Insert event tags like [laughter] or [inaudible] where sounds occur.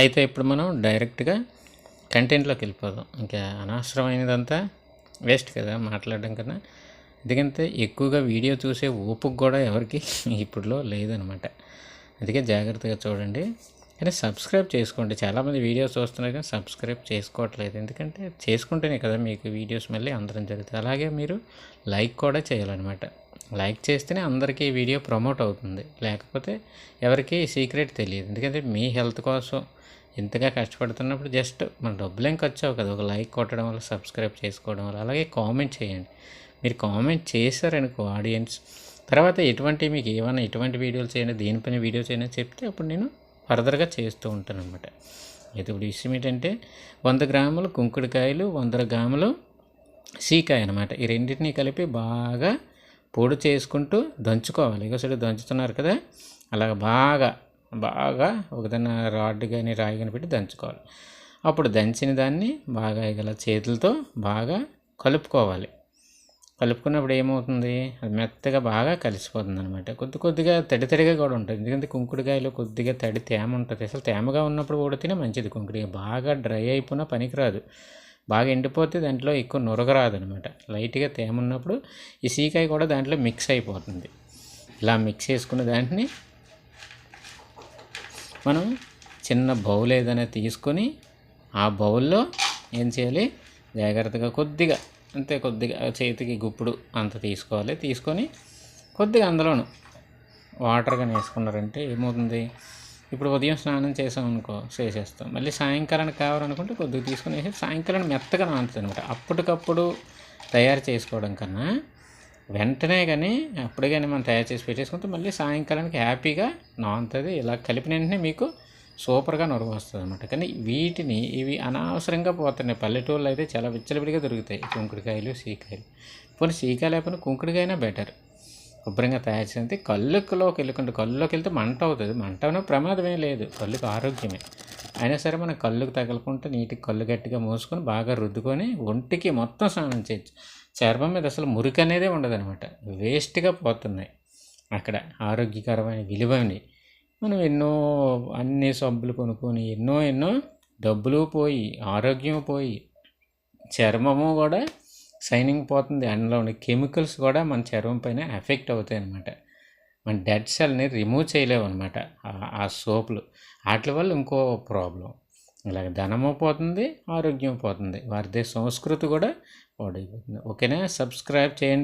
అయితే ఇప్పుడు మనం డైరెక్ట్గా కంటెంట్లోకి వెళ్ళిపోదాం. ఇంకా అనవసరమైనదంతా వేస్ట్ కదా మాట్లాడడం కన్నా. ఎందుకంటే ఎక్కువగా వీడియో చూసే ఓపిక కూడా ఎవరికి [laughs] ఇప్పుడులో లేదనమాట. అందుకే జాగ్రత్తగా చూడండి. కానీ సబ్స్క్రైబ్ చేసుకోండి. చాలామంది వీడియోస్ చూస్తున్నారు కానీ సబ్స్క్రైబ్ చేసుకోవట్లేదు. ఎందుకంటే చేసుకుంటేనే కదా మీకు వీడియోస్ మళ్ళీ అందరం జరుగుతుంది. అలాగే మీరు లైక్ కూడా చేయాలన్నమాట. లైక్ చేస్తేనే అందరికీ ఈ వీడియో ప్రమోట్ అవుతుంది. లేకపోతే ఎవరికి సీక్రెట్ తెలియదు. ఎందుకంటే మీ హెల్త్ కోసం ఇంతగా కష్టపడుతున్నప్పుడు జస్ట్ మన డబ్బులు ఏం ఖర్చు కదా. ఒక లైక్ కొట్టడం వల్ల సబ్స్క్రైబ్ చేసుకోవడం వల్ల అలాగే కామెంట్ చేయండి. మీరు కామెంట్ చేశారనుకో ఆడియన్స్. తర్వాత ఎటువంటి మీకు ఏమైనా ఎటువంటి వీడియోలు చేయండి దేనిపైన వీడియో చేయండి చెప్తే అప్పుడు నేను ఫర్దర్గా చేస్తూ ఉంటాను అనమాట అయితే ఇప్పుడు విషయం ఏంటంటే వంద గ్రాములు కుంకుడుకాయలు వంద గ్రాములు సీకాయ అనమాట ఈ రెండింటినీ కలిపి బాగా పొడి చేసుకుంటూ దంచుకోవాలి. ఇక దంచుతున్నారు కదా? అలాగ బాగా బాగా ఒకదన్న రాడ్ కానీ రాయి కానీ పెట్టి దంచుకోవాలి. అప్పుడు దంచిన దాన్ని బాగా ఇలా చేతులతో బాగా కలుపుకోవాలి. కలుపుకున్నప్పుడు ఏమవుతుంది? అది మెత్తగా బాగా కలిసిపోతుంది అనమాట కొద్ది కొద్దిగా తడి తడిగా కూడా ఉంటుంది. ఎందుకంటే కుంకుడుకాయలో కొద్దిగా తడి తేమ ఉంటుంది. అసలు తేమగా ఉన్నప్పుడు కొడితేనే మంచిది. కుంకుడుకాయ బాగా డ్రై అయిపోయినా పనికిరాదు. బాగా ఎండిపోతే దాంట్లో ఎక్కువ నురగరాదు అనమాట లైట్గా తేమ ఉన్నప్పుడు ఈ సీకాయ కూడా దాంట్లో మిక్స్ అయిపోతుంది. ఇలా మిక్స్ చేసుకున్న దాంట్ని మనం చిన్న బౌల్ ఏదైనా తీసుకొని ఆ బౌల్లో ఏం చేయాలి? జాగ్రత్తగా కొద్దిగా అంతే కొద్దిగా చేతికి గుప్పుడు అంత తీసుకోవాలి. తీసుకొని కొద్దిగా అందులోను వాటర్ కానీ వేసుకున్నారంటే ఏమవుతుంది? ఇప్పుడు ఉదయం స్నానం చేసాం అనుకో చేసేస్తాం. మళ్ళీ సాయంకాలానికి కావాలనుకుంటే కొద్దిగా తీసుకొని వేసి సాయంకాలం మెత్తగా నానుతుంది అనమాట అప్పటికప్పుడు తయారు చేసుకోవడం కన్నా వెంటనే కానీ అప్పుడే కానీ మనం తయారు చేసి పెట్టేసుకుంటే మళ్ళీ సాయంకాలానికి హ్యాపీగా నానుతుంది. ఇలా కలిపిన వెంటనే మీకు సూపర్గా నొరగ వస్తుంది అనమాట కానీ వీటిని ఇవి అనవసరంగా పోతున్నాయి. పల్లెటూళ్ళు అయితే చాలా విచ్చలవిడిగా దొరుకుతాయి. కుంకుడుకాయలు సీకాయలు పోనీ సీకాయలు లేకపోయినా కుంకుడుకాయనా బెటర్. శుభ్రంగా తయారు చేస్తే కళ్ళులోకి వెళ్ళకుండా కళ్ళులోకి వెళ్తే మంట అవుతుంది. మంట అనే ప్రమాదమే లేదు. కళ్ళుకి ఆరోగ్యమే. అయినా సరే మనం కళ్ళుకు తగలకుంటే నీటికి కళ్ళు గట్టిగా మూసుకొని బాగా రుద్దుకొని ఒంటికి మొత్తం స్నానం చేయొచ్చు చర్మం మీద అసలు మురికి అనేదే ఉండదనమాట వేస్ట్గా పోతున్నాయి. అక్కడ ఆరోగ్యకరమైన విలువని మనం ఎన్నో అన్ని సబ్బులు కొనుక్కొని ఎన్నో ఎన్నో డబ్బులు పోయి ఆరోగ్యం పోయి చర్మము కూడా షైనింగ్ పోతుంది. అందులో ఉండే కెమికల్స్ కూడా మన చర్మం పైన ఎఫెక్ట్ అవుతాయి అన్నమాట మన డెడ్ సెల్ని రిమూవ్ చేయలేవు అనమాట ఆ సోపులు. వాటి వల్ల ఇంకో ప్రాబ్లం. ఇలాగ ధనము పోతుంది ఆరోగ్యం పోతుంది. వారి సంస్కృతి కూడా పాడైపోతుంది ఓకేనా? సబ్స్క్రైబ్ చేయండి.